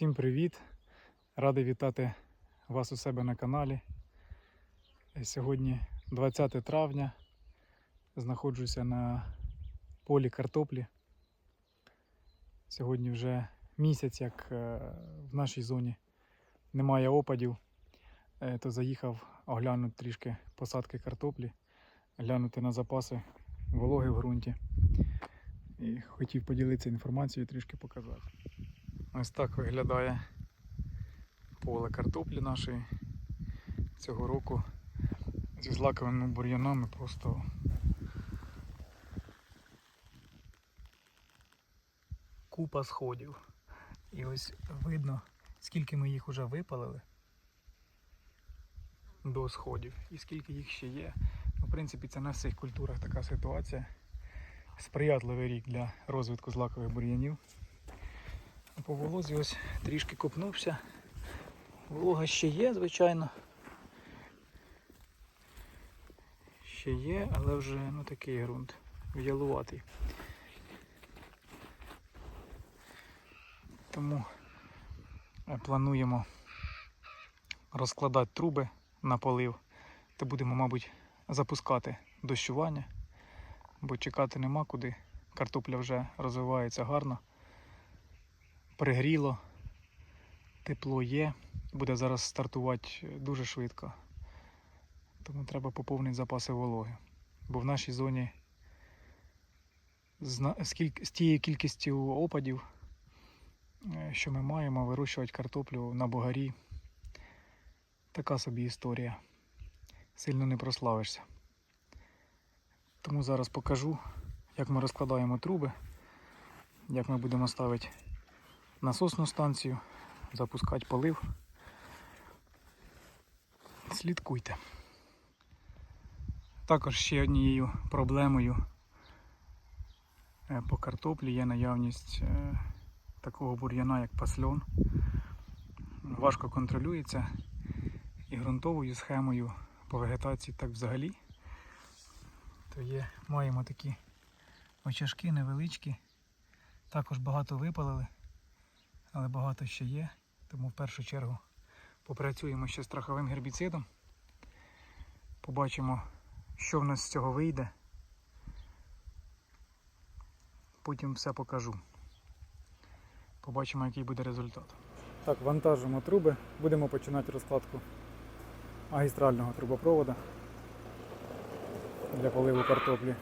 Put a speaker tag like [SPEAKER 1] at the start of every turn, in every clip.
[SPEAKER 1] Всім привіт! Радий вітати вас у себе на каналі. Сьогодні 20 травня. Знаходжуся на полі картоплі. Сьогодні вже місяць, як е, в нашій зоні немає опадів, Е, то заїхав оглянути трішки посадки картоплі, глянути на запаси вологи в ґрунті. І хотів поділитися інформацією, трішки показати. Ось так виглядає поле картоплі нашої цього року зі злаковими бур'янами просто купа сходів. І ось видно, скільки ми їх вже випалили до сходів і скільки їх ще є. Ну, В принципі, це на всіх культурах така ситуація. Сприятливий рік для розвитку злакових бур'янів. По волозі ось трішки копнувся. Волога ще є, звичайно. Ще є, але вже ну, такий ґрунт в'ялуватий. Тому е, плануємо розкладати труби на полив, та будемо, мабуть, запускати дощування, бо чекати нема куди. Картопля вже розвивається гарно пригріло, тепло є, буде зараз стартувати дуже швидко. Тому треба поповнити запаси вологи. Бо в нашій зоні з, тією кількістю опадів, е, що ми маємо, вирощувати картоплю на богарі. Така собі історія. Сильно не прославишся. Тому зараз покажу, як ми розкладаємо труби, як ми будемо ставити насосну станцію, запускати полив. Слідкуйте. Також ще однією проблемою е, по картоплі є наявність е, такого бур'яна, як пасльон. Важко контролюється і ґрунтовою схемою по вегетації так взагалі. То є, маємо такі очажки невеличкі. Також багато випалили але багато ще є, тому в першу чергу попрацюємо ще з страховим гербіцидом. Побачимо, що в нас з цього вийде. Потім все покажу. Побачимо, який буде результат. Так, вантажимо труби, будемо починати розкладку магістрального трубопроводу для поливу картоплі.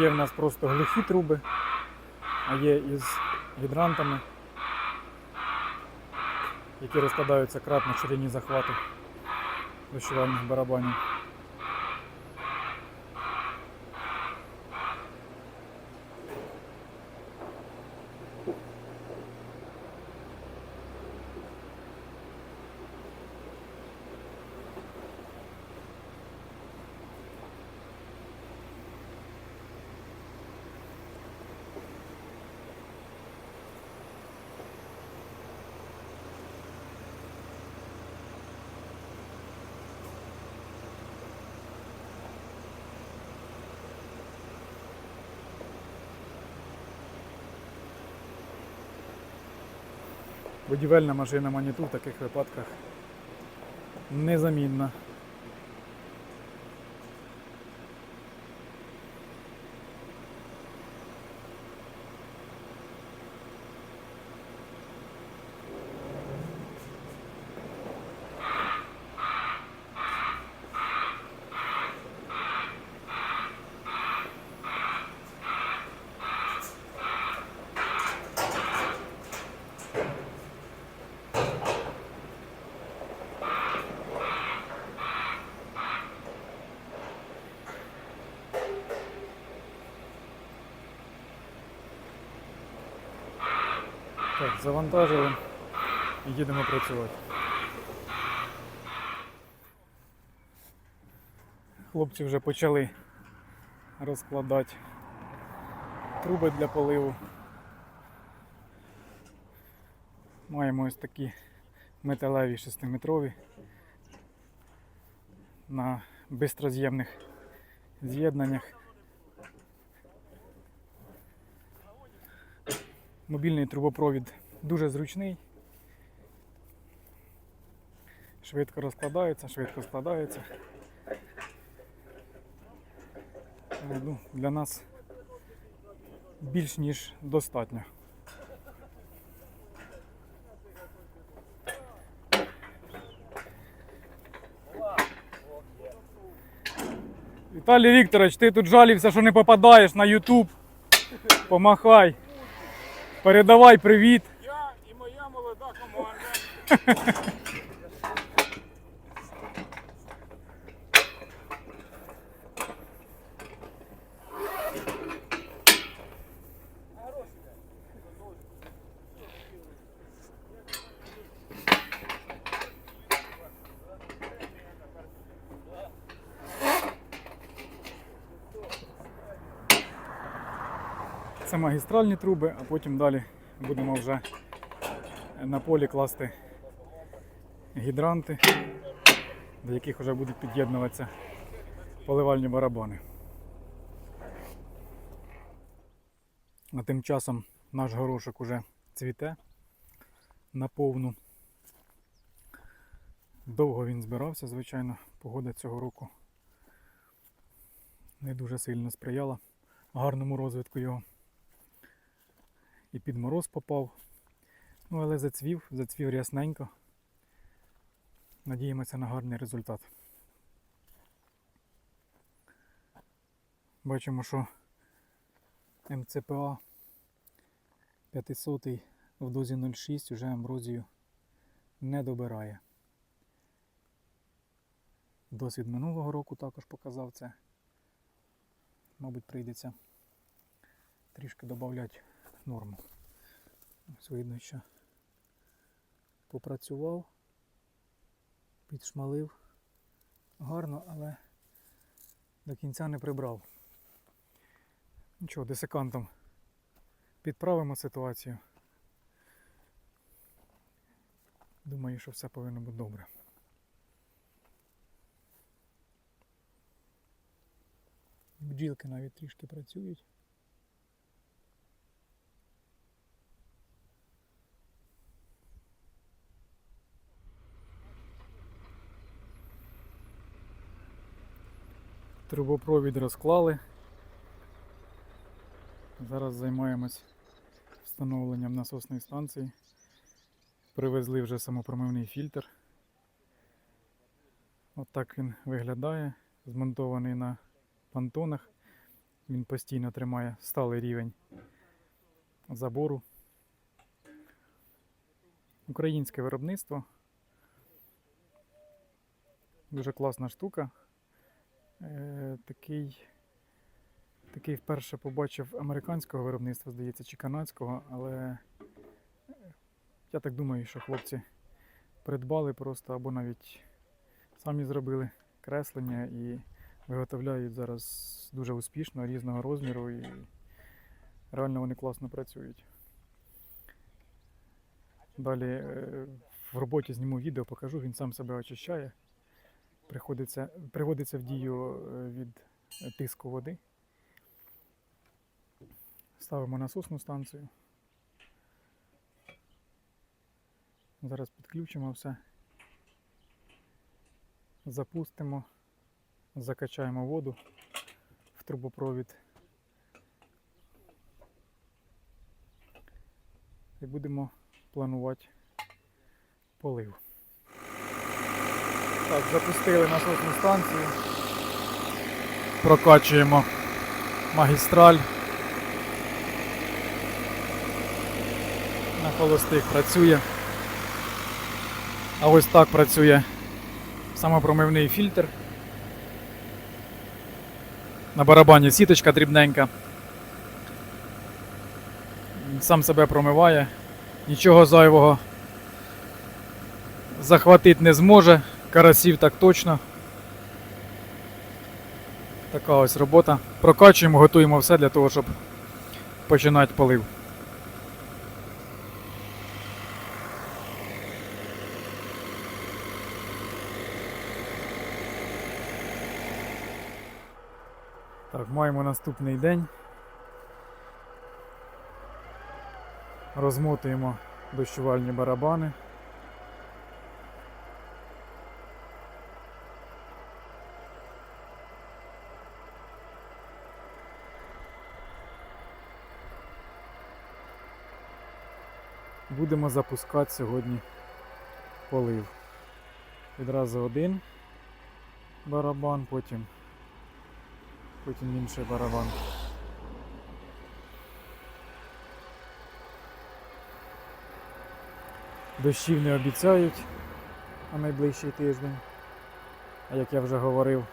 [SPEAKER 1] Є в нас просто глухі труби, а є із гідрантами, які розкладаються кратно ширині захвату вишивальних барабанів. Будівельна машина Маніту в таких випадках незамінна. Так, завантажили і їдемо працювати. Хлопці вже почали розкладати труби для поливу. Маємо ось такі металеві 6-метрові на бистроз'ємних з'єднаннях. Мобільний трубопровід дуже зручний. Швидко розкладається, швидко складається. Е, Ну, для нас більш ніж достатньо. Віталій Вікторович, ти тут жалівся, що не попадаєш на YouTube. Помахай. Передавай привіт.
[SPEAKER 2] Я і моя молода команда.
[SPEAKER 1] Це магістральні труби, а потім далі будемо вже на полі класти гідранти, до яких вже будуть під'єднуватися поливальні барабани. А тим часом наш горошок уже цвіте наповну. Довго він збирався, звичайно, погода цього року не дуже сильно сприяла гарному розвитку його. І під мороз попав. Ну, але зацвів, зацвів рясненько. Надіємося на гарний результат. Бачимо, що МЦПА 500 в дозі 0,6 вже амброзію не добирає. Досвід минулого року також показав це. Мабуть, прийдеться трішки додати норму. Ось видно, що попрацював, підшмалив гарно, але до кінця не прибрав. Нічого, десикантом підправимо ситуацію. Думаю, що все повинно бути добре. Бджілки навіть трішки працюють. Трубопровід розклали. Зараз займаємось встановленням насосної станції. Привезли вже самопромивний фільтр. От він виглядає, змонтований на пантонах. Він постійно тримає сталий рівень забору. Українське виробництво. Дуже класна штука. Е, такий, такий вперше побачив американського виробництва, здається, чи канадського, але е, я так думаю, що хлопці придбали просто або навіть самі зробили креслення і виготовляють зараз дуже успішно, різного розміру і реально вони класно працюють. Далі е, в роботі зніму відео, покажу, він сам себе очищає приходиться, приводиться в дію е, від тиску води. Ставимо насосну станцію. Зараз підключимо все. Запустимо, закачаємо воду в трубопровід. І будемо планувати полив. Так, запустили насосну станцію. Прокачуємо магістраль. На холостих працює. А ось так працює самопромивний фільтр. На барабані сіточка дрібненька. Сам себе промиває Нічого зайвого захватити не зможе. Карасів так точно. Така ось робота. Прокачуємо, готуємо все для того, щоб починати полив. Так, маємо наступний день. Розмотуємо дощувальні барабани. Будемо запускати сьогодні полив. Відразу один барабан, потім, потім інший барабан. Дощів не обіцяють на найближчий тиждень. А як я вже говорив,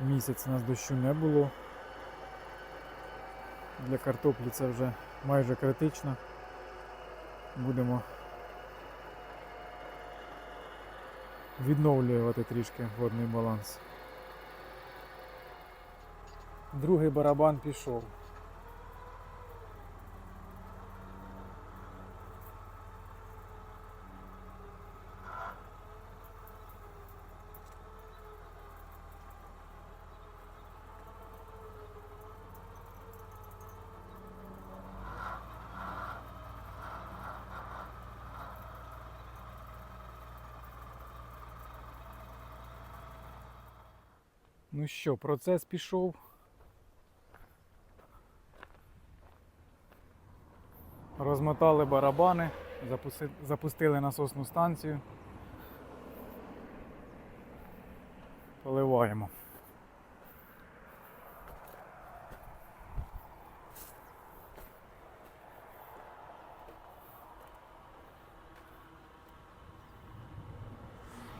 [SPEAKER 1] місяць у нас дощу не було. Для картоплі це вже майже критично. Будемо відновлювати трішки водний баланс. Другий барабан пішов. Ну що, процес пішов. Розмотали барабани, запустили насосну станцію. Поливаємо.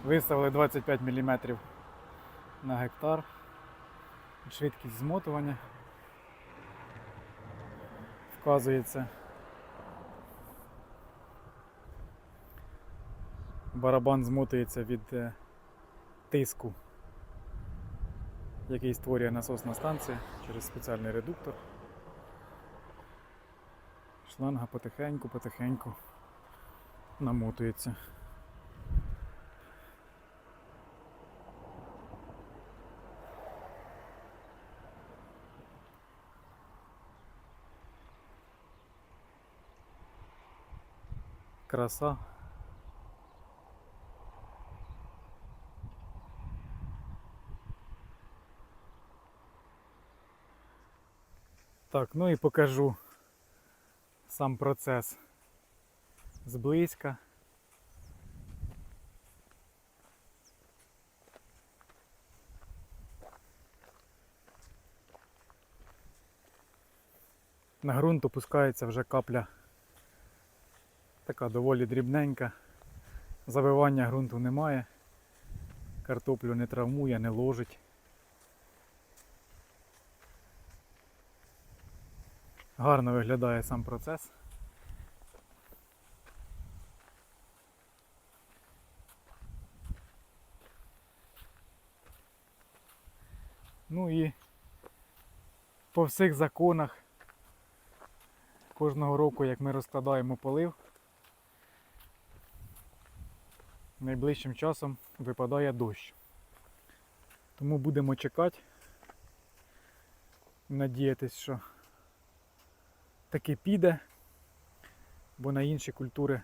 [SPEAKER 1] Виставили 25 мм на гектар. Швидкість змотування вказується. Барабан змотується від е, тиску, який створює насосна станція через спеціальний редуктор. Шланга потихеньку, потихеньку намотується. Краса. Так, ну і покажу сам процес зблизька. На ґрунт опускається вже капля така доволі дрібненька. Завивання ґрунту немає. Картоплю не травмує, не ложить. Гарно виглядає сам процес. Ну і по всіх законах кожного року, як ми розкладаємо полив, найближчим часом випадає дощ. Тому будемо чекати, надіятись, що таки піде, бо на інші культури,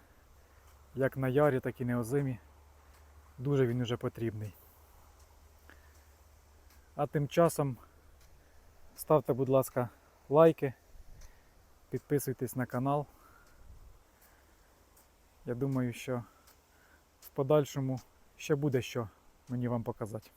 [SPEAKER 1] як на ярі, так і на озимі, дуже він уже потрібний. А тим часом ставте, будь ласка, лайки, підписуйтесь на канал. Я думаю, що подальшому ще буде що мені вам показати.